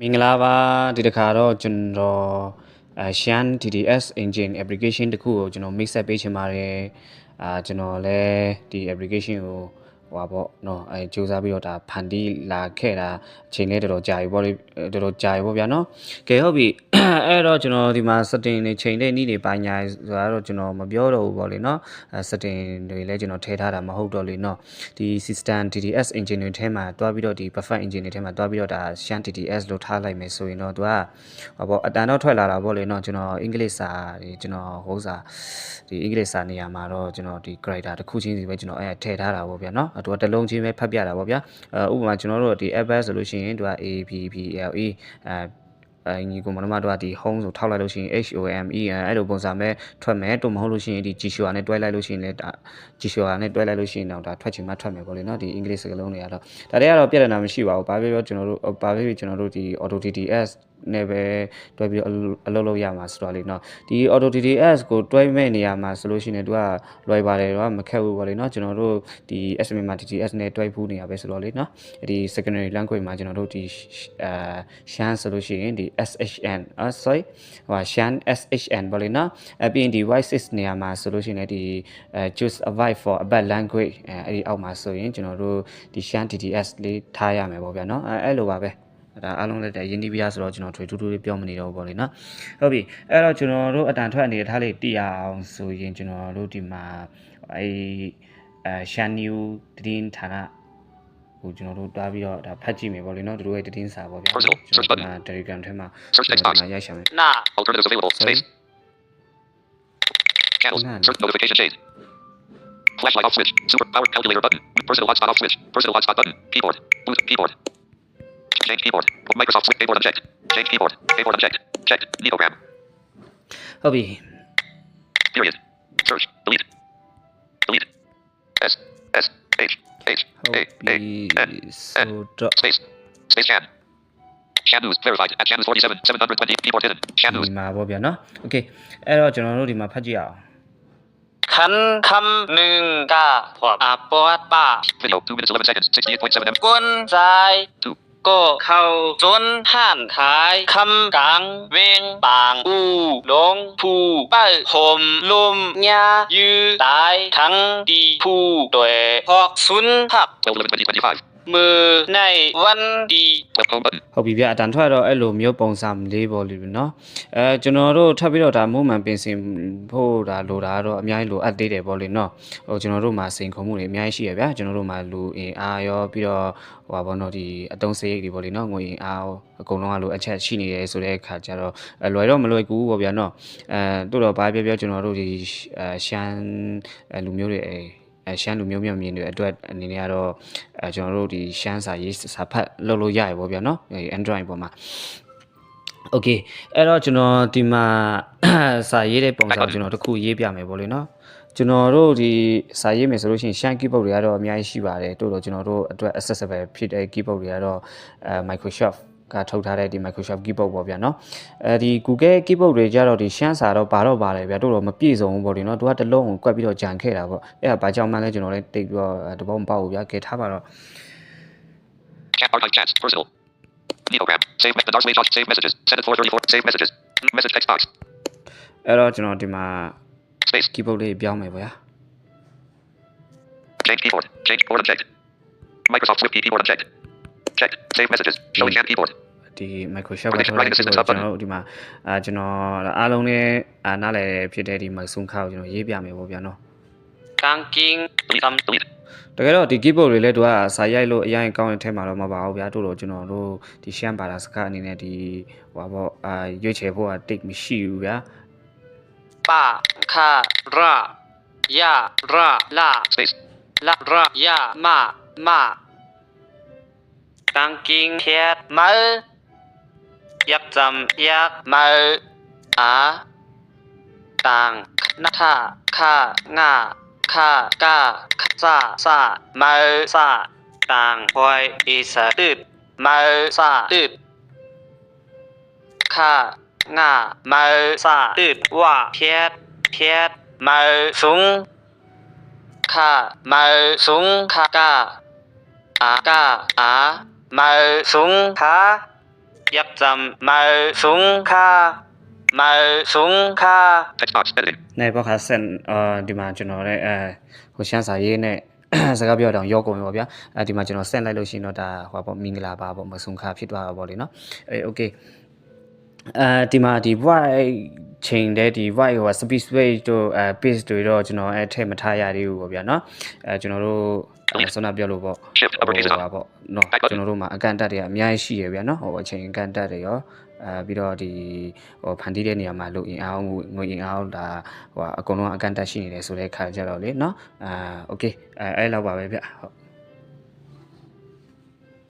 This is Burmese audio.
မင်္ဂလာပါဒီတစ်ခါတော့ကျွန်တော်အဲ Shan TDS engine application တခုကိုကျွန်တော် mix up ပေးချင်ပါတယ်အာကျွန်တော်လည်းဒီ application ကို ဟိုပါပေါ့နော်အဲစူးစမ်းပြီးတော့ဒါဖန်တီးလာခဲ့တာအချိန်လေးတော်တော်ကြာပြီပေါ့လေတော်တော်ကြာပြီပေါ့ဗျာနော်ကဲဟုတ်ပြီအဲ့တော့ကျွန်တော်ဒီမှာ setting တွေချိန်တဲ့နည်းတွေပိုင်းညာဆိုတာတော့ကျွန်တော်မပြောတော့ဘူးပေါ့လေနော်အဲ setting တွေလည်းကျွန်တော်ထည့်ထားတာမဟုတ်တော့လေနော်ဒီ system TDS engine တွေထဲမှာတွားပြီးတော့ဒီ perfect engine တွေထဲမှာတွားပြီးတော့ဒါ Shan TDS လို့ထားလိုက်မယ်ဆိုရင်တော့သူကဟောပေါ့အတန်တော့ထွက်လာတာပေါ့လေနော်ကျွန်တော်အင်္ဂလိပ်စာတွေကျွန်တော်ဟိုစာဒီအင်္ဂလိပ်စာနေရာမှာတော့ကျွန်တော်ဒီ character တစ်ခုချင်းစီပဲကျွန်တော်အဲထည့်ထားတာပေါ့ဗျာနော်သူကတစ်လုံးချင်းပဲဖတ်ပြတာပေါ့ဗျာအဲဥပမာကျွန်တော်တို့ဒီ app ဆိုလို့ရှိရင်သူက A P P L E အဲအဲညီကိုမနမတို့ကဒီ home ဆိုထောက်လိုက်လို့ရှိရင် H O M E အဲ့လိုပုံစံပဲထွက်မယ်တို့မဟုတ်လို့ရှိရင်ဒီ G Show နဲ့တွဲလိုက်လို့ရှိရင်လည်းဒါ G Show နဲ့တွဲလိုက်လို့ရှိရင်တော့ဒါထွက်ချင်မှထွက်မယ်ပေါ့လေနော်ဒီအင်္ဂလိပ်စကားလုံးတွေကတော့ဒါတွေကတော့ပြဿနာမရှိပါဘူးဘာဖြစ်ပြောကျွန်တော်တို့ဘာဖြစ်ဖြစ်ကျွန်တော်တို့ဒီ Auto TTS နဲ့ပဲတွဲပြီးအလုပ်လုပ်ရမှာဆိုတော့လေနော်ဒီ Auto TTS ကိုတွဲမဲ့နေရာမှာဆိုလို့ရှိရင်သူကလွယ်ပါတယ်တော့မခက်ဘူးပေါ့လေနော်ကျွန်တော်တို့ဒီ SMA မှာ TTS နဲ့တွဲဖူးနေရပဲဆိုတော့လေနော်ဒီ secondary language မှာကျွန်တော်တို့ဒီအာ shan ဆိုလို့ရှိရင်ဒီ SHN အာ sorry ဟို shan SHN ပေါ့လေနော်အပြင်ဒီ voices နေရာမှာဆိုလို့ရှိရင်ဒီအဲ choose a vibe for a bad language အဲအဲ့ဒီအောက်မှာဆိုရင်ကျွန်တော်တို့ဒီ shan TTS လေးထားရမယ်ပေါ့ဗျာနော်အဲအဲ့လိုပါပဲ ဒါအားလုံးလည်းတည်းရင်းနှီးပြရဆိုတော့ကျွန်တော်ထွေထူးထူးလေးပြောမနေတော့ဘူးပေါ့လေနော်ဟုတ်ပြီအဲ့တော့ကျွန်တော်တို့အတန်ထွက်နေတဲ့ထားလေးတည်ရအောင်ဆိုရင်ကျွန်တော်တို့ဒီမှာအဲအဲ shan new တည်င်းဌာနဟိုကျွန်တော်တို့တွားပြီးတော့ဒါဖတ်ကြည့်မယ်ပေါ့လေနော်တို့ရဲ့တည်င်းစာပေါ့ဗျာ Personal, ကျွန် search တော် button. ဒီမှာ Telegram ထဲမှာ Search text ကျွန် box. တော်ရိုက်ရှာမယ်那 Alternatives available. Sorry. Space. Channels. None. Search notification shade. Flashlight off switch. Super power calculator button. Personal hotspot off switch. Personal hotspot button. Keyboard. Bluetooth keyboard. Change keyboard. Microsoft switch keyboard unchecked. Change keyboard. Keyboard unchecked. Checked. Neogram. ဟုတ်ပြီ Period. Search. Delete. Delete. S. S. H. H. ဟုတ် A. ပြီ A. N. ဆိုတော့ Space. Space scan. Shan News. Verified. At Shan News 47. 720. Keyboard hidden. Shan News. ဒီမှာပေါ့ဗျာနော်โอเคအဲ့တော့ကျွန်တော်တို့ဒီမှာဖတ်ကြည့်အောင် คันคำหนึ่งกาพออาปอดป่า Video. 2 minutes 11 seconds. 68.7 M. ก้นใจ Two. ก็เข้าจนห่านขายคำกลางเวงปางอูหลงผู้เป้าห่มลมยายือตายทั้งดีผู้ด้วยพอกสุนทัก มือในวันดี Web home button. ဟုတ်ပြီဗျအတန်ထွက်တော့အဲ့လိုမျိုးပုံစံလေးပေါ့လေနော်အဲကျွန်တော်တို့ထပ်ပြီးတော့ဒါမူမှန်ပင်စင်ဖို့ဒါလိုတာတော့အများကြီးလိုအပ်သေးတယ်ပေါ့လေနော်ဟိုကျွန်တော်တို့မှာစိန်ခေါ်မှုတွေအများကြီးရှိရဗျာကျွန်တော်တို့မှာလူအင်အားရောပြီးတော့ဟိုပါဘောနော်ဒီအတုံးစရိတ်တွေပေါ့လေနော်ငွေအင်အားရောအကုန်လုံးကလိုအချက်ရှိနေတယ်ဆိုတဲ့အခါကျတော့အလွယ်တော့မလွယ်ကူဘူးပေါ့ဗျာနော်အဲတို့တော့ဘာပြောပြောကျွန်တော်တို့ဒီအဲရှမ်းအဲလူမျိုးတွေ အဲအဲရှမ်းလူမျိုးမျိုးမြင်တွေအတွက်အနေနဲ့ကတော့အဲကျွန်တော်တို့ဒီရှမ်းစာရေးစာဖတ်လုပ်လို့ရရပေါ့ဗျာနော်အဲ Android ပေါ်မှာ Okay အဲ့တော့ကျွန်တော်ဒီမှာစာရေးတဲ့ပုံစံကျွန်တော်တစ်ခုရေးပြမယ်ပေါ့လေနော်ကျွန်တော်တို့ဒီစာရေးမယ်ဆိုလို့ရှိရင် Shan keyboard တွေကတော့အများကြီးရှိပါတယ်တိုးတော့ကျွန်တော်တို့အတွက် accessible ဖြစ်တဲ့ keyboard တွေကတော့အဲ Microsoft ကထုတ်ထားတဲ့ဒီ Microsoft keyboard ပေါ့ဗျာနော်အဲဒီ Google keyboard တွေကြတော့ဒီရှမ်းစာတော့ဘာတော့ပါတယ်ဗျာတို့တော့မပြည့်စုံဘူးပေါ့လေနော်သူကတစ်လုံးကိုကွက်ပြီးတော့ဂျန်ခဲ့တာပေါ့အဲ့ဒါဘာကြောင့်မှလဲကျွန်တော်လည်းတိတ်ပြီးတော့တဘောမပေါက်ဘူးဗျာကဲထားပါတော့ Chat archive chats. Personal. Neogram. Save me- the Dark Slave Save messages. Send it 434. Save messages. Message text box. အဲ့တော့ကျွန်တော်ဒီမှာ Space. keyboard လေးပြောင်းမယ်ဗျာ Change keyboard. Change keyboard unchecked. Microsoft Swift key keyboard unchecked. Check save messages showing chat keyboard ဒီ Microsoft ကကျွန်တော်ဒီမှာအာကျွန်တော်အားလုံးနဲ့အာနားလည်ဖြစ်တဲ့ဒီ Microsoft ကိုကျွန်တော်ရေးပြမယ်ပေါ့ဗျာနော် Banking တကယ်တော့ဒီ keyboard တွေလည်းသူကစာရိုက်လို့အရင်ကောင်းရင်ထဲမှာတော့မပါဘူးဗျာတို့တော့ကျွန်တော်တို့ဒီ sham bar စကားအနေနဲ့ဒီဟိုပေါ့အာရွေးချယ်ဖို့ကတိတ်မရှိဘူးဗျာပါခရာယရာလာ space လာရာယမမ กางกิงเทียดมือยักจำยักมืออาต่างนาทาคางาคากาคาซาซามือซาต่างพอยอีสะดืดมือซาดืดคางามือซาดืดว่าเทียดเทียดมือสูงข้ามาสูงข้ากาอากาอา มาสูงขา ยักจำมาสูงค่ามาสูงค่า Text box. Editing. နိုင်ဘောခါဆန်အာဒီမှာကျွန်တော်လည်းအဲဟိုရှမ်းစာရေးနဲ့ စကားပြောတော့ရောကုန်ပြီပေါ့ဗျာအဲဒီမှာကျွန်တော်ဆင့်လိုက်လို့ရှိရင်တော့ဒါဟိုပေါ့မင်္ဂလာပါပေါ့မဆုံခါဖြစ်သွားတာပေါ့လေနော်အေးโอเค အဲဒီမှာဒီ white ချိန်တဲ့ဒီ white ဟို speed space တို့အဲ pace တွေတော့ကျွန်တော်အဲထည့်မထားရသေးဘူးပေါ့ဗျာနော်အဲကျွန်တော်တို့ဆောနာပြောလို့ပေါ့ဟိုပါပေါ့နော်ကျွန်တော်တို့မှာအကန့်အတတ်တွေအများကြီးရှိရဗျာနော်ဟိုအချိန်အကန့်အတတ်တွေရောအဲပြီးတော့ဒီဟိုဖန်တီးတဲ့နေရာမှာလူအင်အားငွေငွေအင်အားဒါဟိုအကုန်လုံးအကန့်အတတ်ရှိနေတယ်ဆိုတဲ့ခါကြတော့လေနော်အာ okay အဲအဲ့လောက်ပါပဲဗျဟုတ်